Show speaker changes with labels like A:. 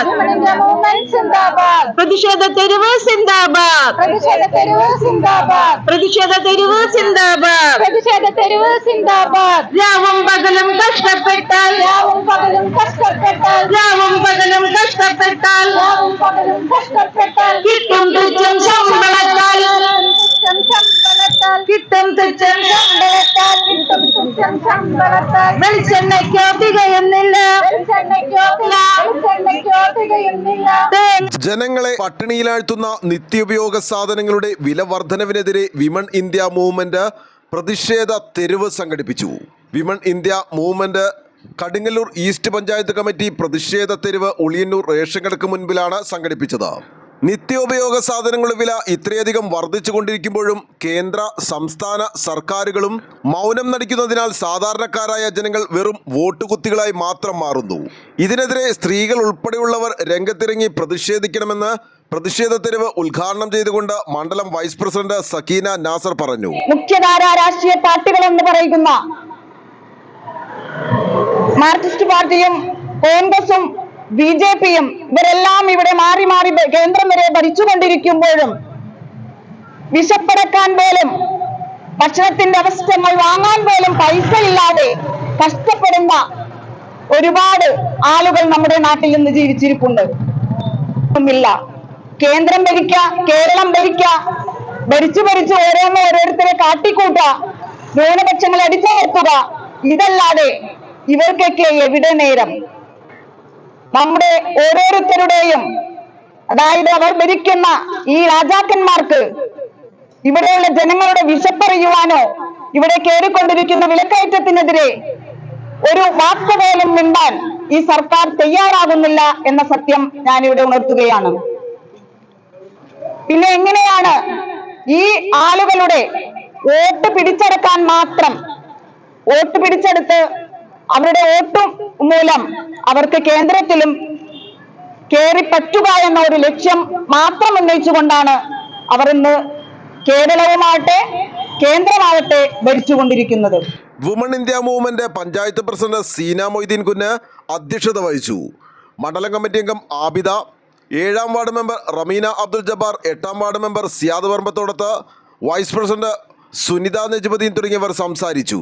A: India movement സിന്ദാബാദ്
B: പ്രതിഷേധ തെരുവ് സിന്ദാബാദ്
A: പ്രതിഷേധ തെരുവ് സിന്ദാബാദ്
B: പ്രതിഷേധ തെരുവ് സിന്ദാബാദ്
A: പ്രതിഷേധ തെരുവ് സിന്ദാബാദ്
B: രാവും പകലും കഷ്ടപ്പെട്ടാൽ
A: രാവും പകലും കഷ്ടപ്പെട്ടാൽ
B: രാവും പകലും കഷ്ടപ്പെട്ടാൽ
A: രാവും പകലും കഷ്ടപ്പെട്ടാൽ
B: കിട്ടും തുച്ഛം ശമ്പളത്താൽ
A: തുച്ഛം ശമ്പളത്താൽ
B: കിട്ടും തുച്ഛം
A: ശമ്പളത്താൽ കിട്ടും തുച്ഛം ശമ്പളത്താൽ
B: വെളിച്ചെണ്ണയ്ക്കോ തികയുന്നില്ല
A: വെളിച്ചെണ്ണയ്ക്കോ വെളിച്ചെണ്ണയ്ക്കോ തികയുന്നില്ല
C: ജനങ്ങളെ പട്ടിണിയിലാഴ്ത്തുന്ന നിത്യോപയോഗ സാധനങ്ങളുടെ വില വർധനവിനെതിരെ വിമൺ ഇന്ത്യ മൂവ്മെന്റ് പ്രതിഷേധ തെരുവ് സംഘടിപ്പിച്ചു. Women India movement Kadungallur east panchayat committee പ്രതിഷേധ തെരുവ് ഉളിയന്നൂർ റേഷൻ കടക്ക് മുൻപിലാണ് സംഘടിപ്പിച്ചത്. നിത്യോപയോഗ സാധനങ്ങളുടെ വില ഇത്രയധികം വർദ്ധിച്ചുകൊണ്ടിരിക്കുമ്പോഴും കേന്ദ്ര സംസ്ഥാന സർക്കാരുകളും മൗനം നടിക്കുന്നതിനാൽ സാധാരണക്കാരായ ജനങ്ങൾ വെറും വോട്ടുകുത്തികളായി മാത്രം മാറുന്നു. ഇതിനെതിരെ സ്ത്രീകൾ ഉൾപ്പെടെയുള്ളവർ രംഗത്തിറങ്ങി പ്രതിഷേധിക്കണമെന്ന് പ്രതിഷേധ തെരുവ് ഉദ്ഘാടനം ചെയ്തുകൊണ്ട് മണ്ഡലം വൈസ് പ്രസിഡന്റ് സക്കീന നാസർ പറഞ്ഞു.
D: മുഖ്യധാര രാഷ്ട്രീയ പാർട്ടികൾ എന്ന് പറയുന്ന മാർക്സിസ്റ്റ് പാർട്ടിയും കോൺഗ്രസും ബി ജെ പിയും ഇവരെല്ലാം ഇവിടെ മാറി മാറി കേന്ദ്രം വരെ ഭരിച്ചുകൊണ്ടിരിക്കുമ്പോഴും വിശപ്പടക്കാൻ പോലും ഭക്ഷണത്തിന്റെ അവസ്ഥകൾ വാങ്ങാൻ പോലും പൈസ ഇല്ലാതെ കഷ്ടപ്പെടുന്ന ഒരുപാട് ആളുകൾ നമ്മുടെ നാട്ടിൽ നിന്ന് ജീവിച്ചിരിപ്പുണ്ട്. ഒന്നുമില്ല. കേന്ദ്രം ഭരിക്ക കേരളം ഭരിക്ക ഭരിച്ചു ഭരിച്ച് ഓരോന്ന് ഓരോരുത്തരെ കാട്ടിക്കൂട്ടുക ന്യൂനപക്ഷങ്ങളെ അടിച്ചമർത്തുക ഇതല്ലാതെ ഇവർക്കൊക്കെ എവിടെ നേരം? നമ്മുടെ ഓരോരുത്തരുടെയും അതായത് അവർ ഭരിക്കുന്ന ഈ രാജാക്കന്മാർക്ക് ഇവിടെയുള്ള ജനങ്ങളുടെ വിശപ്പറിയുവാനോ ഇവിടെ കയറിക്കൊണ്ടിരിക്കുന്ന വിലക്കയറ്റത്തിനെതിരെ ഒരു വാക്കുപോലും മിണ്ടാൻ ഈ സർക്കാർ തയ്യാറാകുന്നില്ല എന്ന സത്യം ഞാനിവിടെ ഉണർത്തുകയാണ്. പിന്നെ എങ്ങനെയാണ് ഈ ആളുകളുടെ വോട്ട് പിടിച്ചെടുക്കാൻ മാത്രം വോട്ട് പിടിച്ചെടുത്ത് അവരുടെ വോട്ടും മൂലം അവർക്ക് കേന്ദ്രത്തിലും കയറി പറ്റുക എന്ന ഒരു ലക്ഷ്യം മാത്രം ഉന്നയിച്ചുകൊണ്ടാണ് അവർ ഇന്ന് കേരളവുമാകട്ടെ കേന്ദ്രമാകട്ടെ ഭരിച്ചുകൊണ്ടിരിക്കുന്നത്.
C: Woman India movement panchayat president Seena Moideen Kunju അധ്യക്ഷത വഹിച്ചു. മണ്ഡലം കമ്മിറ്റി അംഗം ആബിദ ഏഴാം വാർഡ് മെമ്പർ റമീന അബ്ദുൽ ജബ്ബാർ എട്ടാം ward member Siyad Varmathodath vice president Sunitha Najubaddeen തുടങ്ങിയവർ സംസാരിച്ചു.